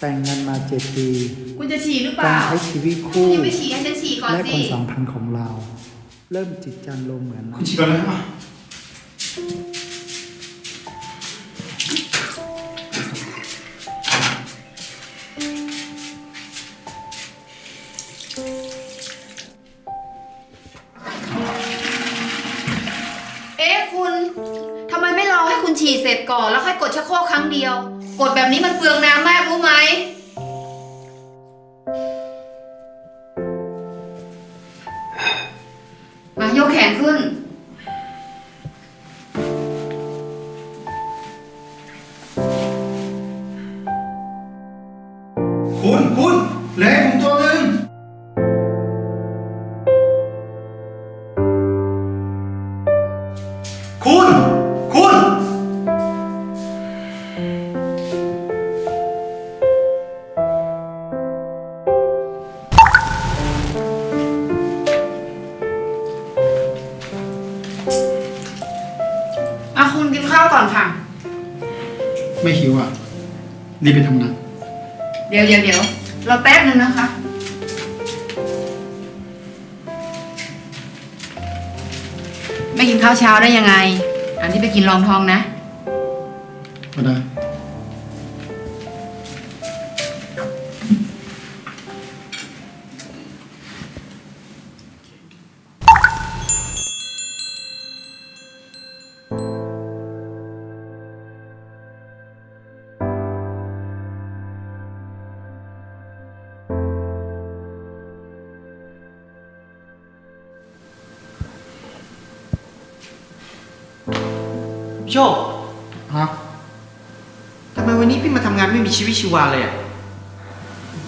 แต่งงานมาเจ็ดปีคุณจะฉี่หรือเปการล่าใช้ชีวิตคุคู่ณยังไม่ฉี่ให้ฉันฉี่ก่อนและสิความสัมพันธ์ของเรา เริ่มจิตจันลงเหมือนคุณฉีดก่อนเลยอะเอ๊ะคุณทำไมไม่รอให้คุณฉี่เสร็จก่อนแล้วค่อยกดชักโครกครั้งเดียว กดแบบนี้มันเปลืองน้ำมากรู้ไหม มายกแขนขึ้น รีบไปทำงานเดี๋ยวเดี๋ยวเดี๋ยวเราแป๊บนึงนะคะ ไม่กินข้าวเช้าได้ยังไง อันนี้ไปกินรองท้องนะ ก็ได้ โชคฮะทำไมวันนี้พี่มาทำงานไม่มีชีวิตชีวาเลยอะ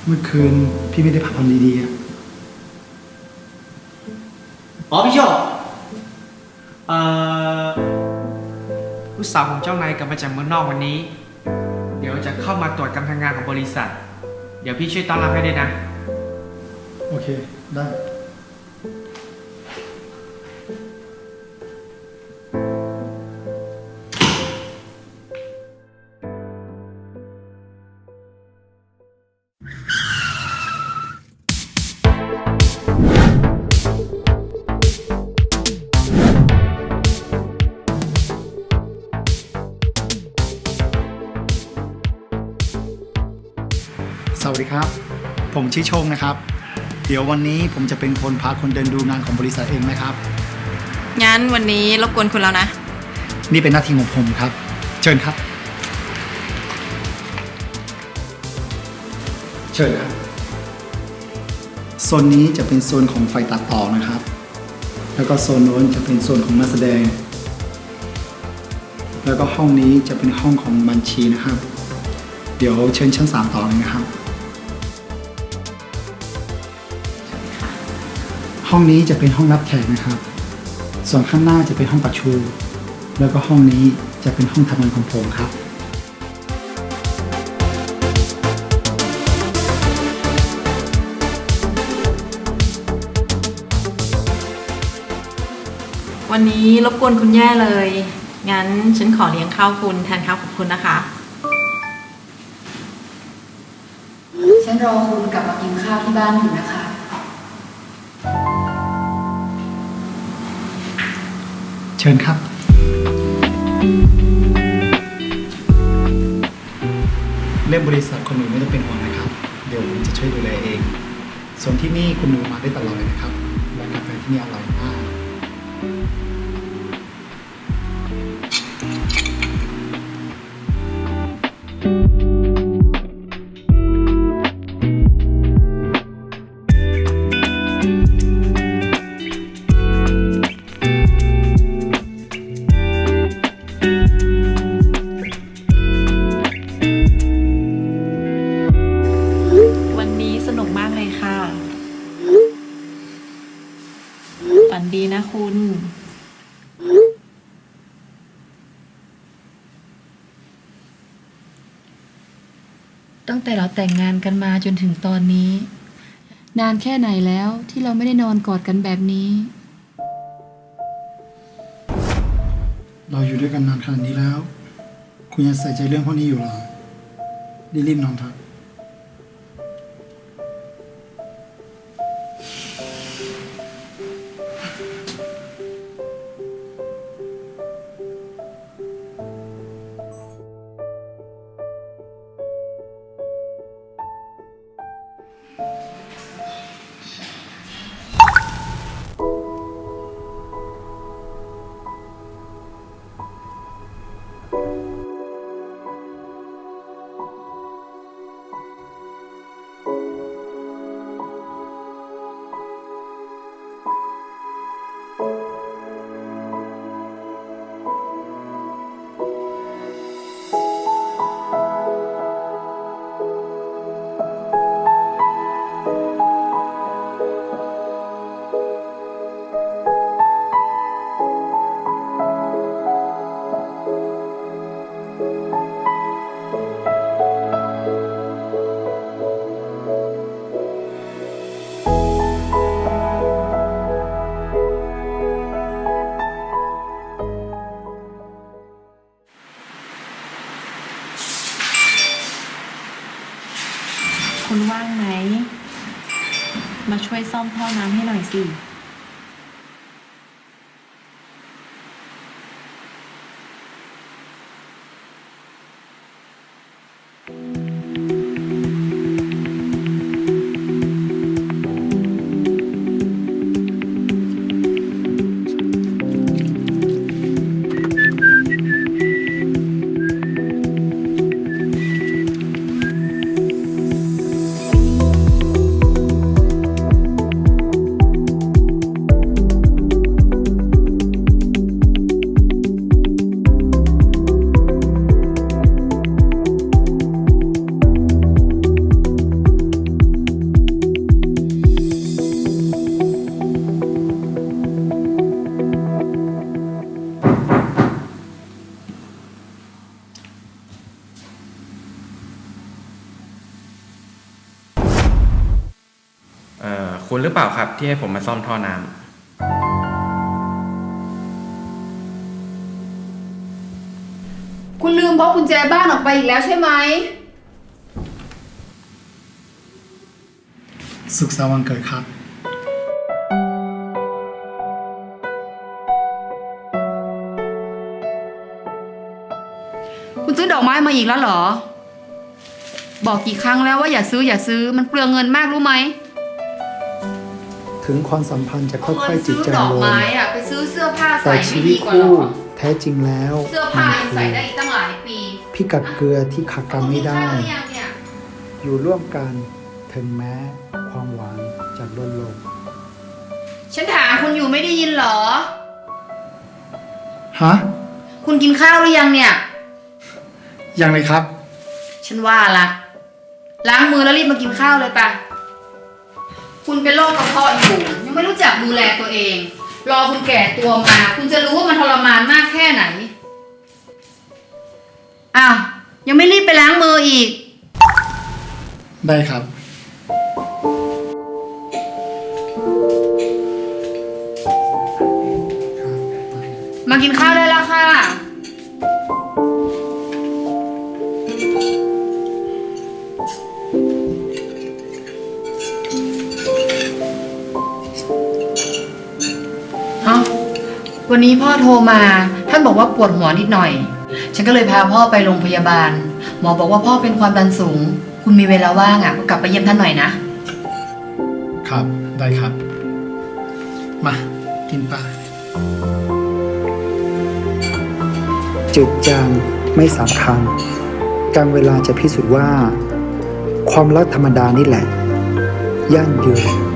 เมื่อคืนพี่ไม่ได้พักผ่อนดีๆอะอ๋อพี่โชคเอ่อลูกสาวของเจ้านายกลับมาจากเมืองนอกวันนี้ เดี๋ยวจะเข้ามาตรวจการทำงานของบริษัท เดี๋ยวพี่ช่วยต้อนรับให้ด้วยนะ โอเค ได้ วัสดีครับ ผมชื่อโชคนะครับ เดี๋ยววันนี้ผมจะเป็นคนพาคนเดินดูงานของบริษัทเองนะครับ งั้นวันนี้รบกวนคุณแล้วนะ นี่เป็นหน้าที่ของผมครับ เชิญครับ เชิญครับโซนนี้จะเป็นโซนของไฟตัดต่อนะครับ แล้วก็โซนโน้นจะเป็นโซนของนักแสดง แล้วก็ห้องนี้จะเป็นห้องของบัญชีนะครับ เดี๋ยวเชิญชั้นสามต่อเลยนะครับ ห้องนี้จะเป็นห้องรับแขกนะครับ ส่วนข้างหน้าจะเป็นห้องประชุมแล้วก็ห้องนี้จะเป็นห้องทำงานของผมครับวันนี้รบกวนคุณแย่เลย งั้นฉันขอเลี้ยงข้าวคุณแทนข้าวของคุณนะคะ ฉันรอคุณกลับมากินข้าวที่บ้านอยู่นะคะ เชิญครับ เรื่องบริษัทคุณหนูไม่ต้องเป็นห่วงนะครับ เดี๋ยวผมจะช่วยดูแลเอง ส่วนที่นี่คุณหนูมาได้ตลอดเลยนะครับและกาแฟที่นี่อร่อยมาก ฝันดีนะคุณตั้งแต่เราแต่งงานกันมาจนถึงตอนนี้ นานแค่ไหนแล้วที่เราไม่ได้นอนกอดกันแบบนี้ เราอยู่ด้วยกันนานขนาดนี้แล้ว คุณยังใส่ใจเรื่องพวกนี้อยู่เหรอรีบๆนอนเถอะ คุณว่างไหม มาช่วยซ่อมท่อน้ำให้หน่อยสิ ล่าครับ ที่ให้ผมมาซ่อมท่อน้ำคุณลืมพกกุญแจบ้านออกไปอีกแล้วใช่ไหม สุขสันต์วันเกิดครับ คุณซื้อดอกไม้มาอีกแล้วเหรอ บอกกี่ครั้งแล้วว่าอย่าซื้ออย่าซื้อมันเปลืองเงินมากรู้ไหม ถึงความสัมพันธ์จะค่อยๆจิตซื้อจางดอกลงไม้อะไปซื้อเสื้อผ้าแต่ใส่ชีไม่วิดีตกว่าเหรคู่อแท้จริงแล้วเสื้อผ้ายังใส่ได้อีกตั้งหลายปีพิกัดเกลือที่ขาดกันไม่ได้คุณกินข้าวหรือยังเนี่ยอยู่ร่วมกันถึงแม้ความหวานจะลดลงฉันถามคุณอยู่ไม่ได้ยินเหรอ ฮะ คุณกินข้าวหรือยังเนี่ย ยังเลยครับ ฉันว่าละล้างมือแล้วรีบมากินข้าวเลยปะ คุณเป็นโรคกระเพาะอยู่ยังไม่รู้จักดูแลตัวเอง รอคุณแก่ตัวมา คุณจะรู้ว่ามันทรมานมากแค่ไหนอ้าวยังไม่รีบไปล้างมืออีก ได้ครับ มากินข้าวได้แล้วค่ะ วันนี้พ่อโทรมา ท่านบอกว่าปวดหัวนิดหน่อย ฉันก็เลยพาพ่อไปโรงพยาบาล หมอบอกว่าพ่อเป็นความดันสูง คุณมีเวลาว่างอะก็กลับไปเยี่ยมท่านหน่อยนะ ครับ ได้ครับ มา กินปลาจืดจางไม่สำคัญการเวลาจะพิสูจน์ว่า ความรักธรรมดานี่แหละ ยั่งยืน